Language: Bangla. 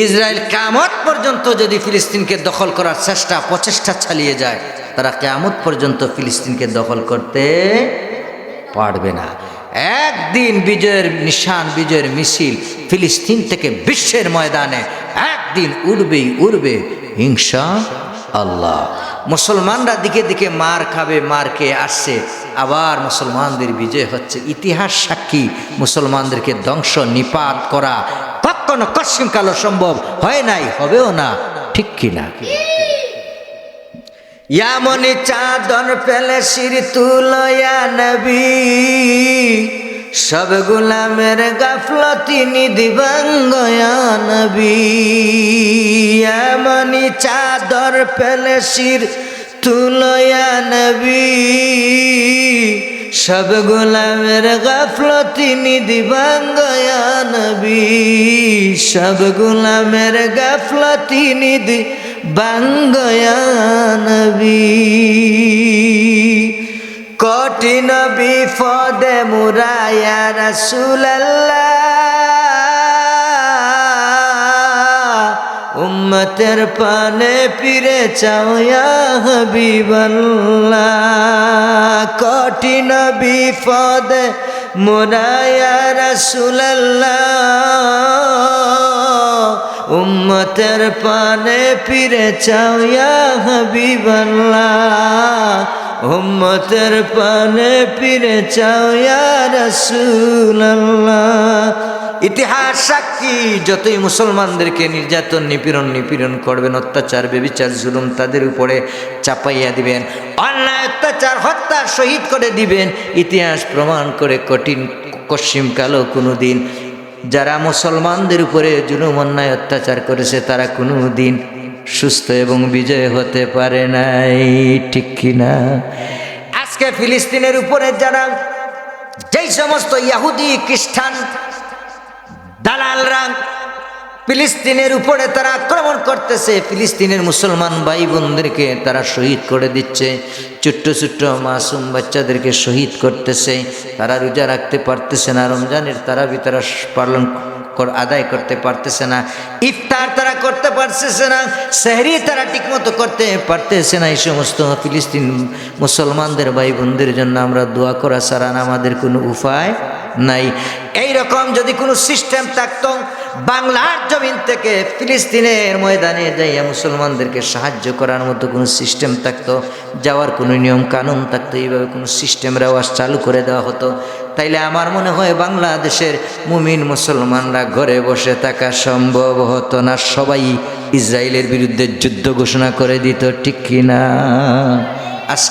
ইসরায়েল কামত পর্যন্ত যদি ফিলিস্তিনকে দখল করার চেষ্টা, প্রচেষ্টা চালিয়ে যায়, তারা কেয়ামত পর্যন্ত ফিলিস্তিনকে দখল করতে পারবে না। একদিন বিজয়ের নিশান, বিজয়ের মিছিল ফিলিস্তিন থেকে বিশ্বের ময়দানে, একদিন উড়বেই উড়বে হিংসা আল্লাহ। মুসলমানরা দিকে দিকে মার খাবে, মার খেয়ে আসছে। আবার মুসলমানদের বিজয় হচ্ছে ইতিহাস সাক্ষী, মুসলমানদেরকে ধ্বংস, নিপাত করা কখনো কশ্চিম কালো সম্ভব হয় নাই, হবেও না। ঠিক কিনা ইয়ামনি চাদর পেলে শির তুলয়া নবী, সব গুলামের গাফলতি নিদিবাঙ্গয়া নবী। ইয়ামনি চাদর পেলে শির তুলয়া নবী। সব গোলামের গাফলতি নিদিবাঙ্গয়া নবী। সব গোলামের গাফলতি নিদি বাঙ্গয়া নবী। কঠিন বিপদে মুরায়া রাসূলুল্লাহ। উম্মতের পানে পিরে চাওয়া হবিবল্লাহ। কঠিন বিপদ মোরায়া রসুল্লাহ উম্মতের পানে পিরে চাওয়া হবিবল্লাহ। উম্মতের পানে পিরে চাওয়া রাসূলুল্লাহ। ইতিহাস সাক্ষী, যতই মুসলমানদেরকে নির্যাতন, নিপীড়ন নিপীড়ন করবেন, অত্যাচার, বেবিচার, জুলুম তাদের উপরে চাপাইয়া দিবেন, অন্যায়, অত্যাচার, হত্যা শহীদ করে দিবেন, ইতিহাস প্রমাণ করে কঠিন কশ্চিম কালো কোনো দিন যারা মুসলমানদের উপরে জুলুম, অন্যায়, অত্যাচার করেছে, তারা কোনো দিন সুস্থ এবং বিজয় হতে পারে নাই, ঠিক কিনা আজকে ফিলিস্তিনের উপরে যারা যেই সমস্ত ইয়াহুদি খ্রিস্টান দালালরা ফিলিস্তিনের উপরে তারা আক্রমণ করতেছে। ফিলিস্তিনের মুসলমান ভাই বোনদেরকে তারা শহীদ করে দিচ্ছে। ছোট্ট ছোট্ট মাসুম বাচ্চাদেরকে শহীদ করতেছে। তারা রোজা রাখতে পারতেছে না। রমজানের তারা তারা পালন আদায় করতে পারতেছে না। ইফতার তারা করতে পারতেছে না। সেহরি তারা ঠিকমতো করতে পারতেছে না। এই সমস্ত ফিলিস্তিন মুসলমানদের ভাই বোনদের জন্য আমরা দোয়া করা ছাড়া আমাদের কোনো উপায় নাই। এই রকম যদি কোনো সিস্টেম থাকতো, বাংলার জমিন থেকে ফিলিস্তিনের ময়দানে যাইয়া মুসলমানদেরকে সাহায্য করার মতো কোনো সিস্টেম থাকতো, যাওয়ার কোনো নিয়ম কানুন থাকতো, এইভাবে কোনো সিস্টেম রেওয়াজ চালু করে দেওয়া হতো। তাইলে আমার মনে হয় বাংলাদেশের মুমিন মুসলমানরা ঘরে বসে থাকা সম্ভব হতো না। সবাই ইসরায়েলের বিরুদ্ধে যুদ্ধ ঘোষণা করে দিত, ঠিক কিনা আজকে